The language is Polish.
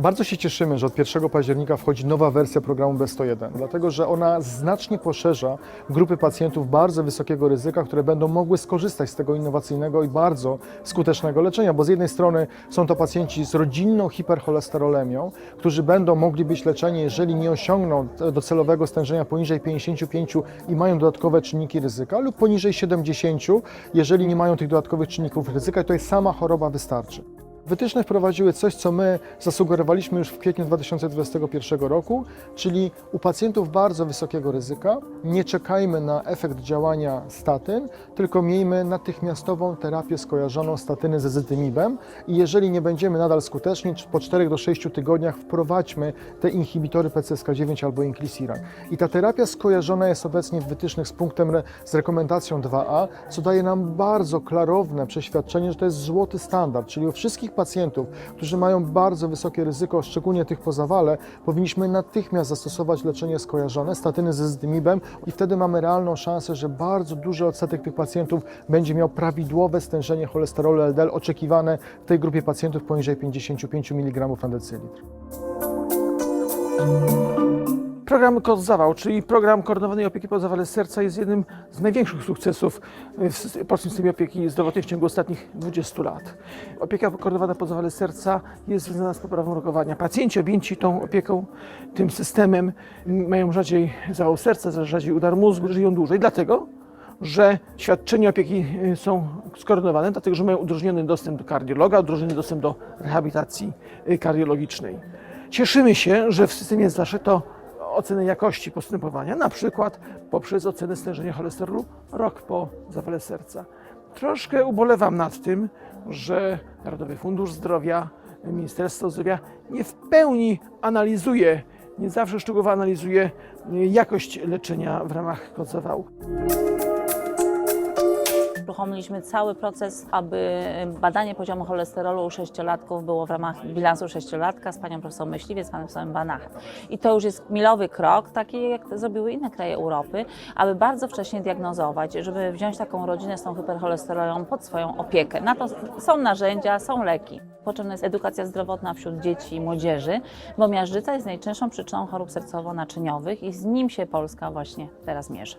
Bardzo się cieszymy, że od 1 października wchodzi nowa wersja programu B101, dlatego że ona znacznie poszerza grupy pacjentów bardzo wysokiego ryzyka, które będą mogły skorzystać z tego innowacyjnego i bardzo skutecznego leczenia, bo z jednej strony są to pacjenci z rodzinną hipercholesterolemią, którzy będą mogli być leczeni, jeżeli nie osiągną docelowego stężenia poniżej 55 i mają dodatkowe czynniki ryzyka, lub poniżej 70, jeżeli nie mają tych dodatkowych czynników ryzyka, to jest sama choroba wystarczy. Wytyczne wprowadziły coś, co my zasugerowaliśmy już w kwietniu 2021 roku, czyli u pacjentów bardzo wysokiego ryzyka nie czekajmy na efekt działania statyn, tylko miejmy natychmiastową terapię skojarzoną statyny ze zytymibem i jeżeli nie będziemy nadal skuteczni, po 4 do 6 tygodniach wprowadźmy te inhibitory PCSK9 albo inclisiran. I ta terapia skojarzona jest obecnie w wytycznych z punktem, z rekomendacją 2A, co daje nam bardzo klarowne przeświadczenie, że to jest złoty standard, czyli u wszystkich pacjentów, którzy mają bardzo wysokie ryzyko, szczególnie tych po zawale, powinniśmy natychmiast zastosować leczenie skojarzone, statyny ze zdymibem i wtedy mamy realną szansę, że bardzo duży odsetek tych pacjentów będzie miał prawidłowe stężenie cholesterolu LDL oczekiwane w tej grupie pacjentów poniżej 55 mg na decylitr. Program KOS Zawał, czyli program koordynowanej opieki po zawale serca jest jednym z największych sukcesów w polskim systemie opieki zdrowotnej w ciągu ostatnich 20 lat. Opieka koordynowana po zawale serca jest związana z poprawą rokowania. Pacjenci objęci tą opieką, tym systemem mają rzadziej zawał serca, rzadziej udar mózgu, żyją dłużej, dlatego że świadczenia opieki y, są skoordynowane, dlatego że mają udrożniony dostęp do kardiologa, udrożniony dostęp do rehabilitacji y, kardiologicznej. Cieszymy się, że w systemie jest to ocenę jakości postępowania, na przykład poprzez ocenę stężenia cholesterolu rok po zawale serca. Troszkę ubolewam nad tym, że Narodowy Fundusz Zdrowia, Ministerstwo Zdrowia nie w pełni analizuje, nie zawsze szczegółowo analizuje jakość leczenia w ramach kodzawału. Uruchomiliśmy cały proces, aby badanie poziomu cholesterolu u sześciolatków było w ramach bilansu sześciolatka z panią profesor Myśliwiec, panem profesorem Banach. I to już jest milowy krok, taki jak zrobiły inne kraje Europy, aby bardzo wcześnie diagnozować, żeby wziąć taką rodzinę z tą hipercholesterolą pod swoją opiekę. Na to są narzędzia, są leki. Potrzebna jest edukacja zdrowotna wśród dzieci i młodzieży, bo miażdżyca jest najczęstszą przyczyną chorób sercowo-naczyniowych i z nim się Polska właśnie teraz mierzy.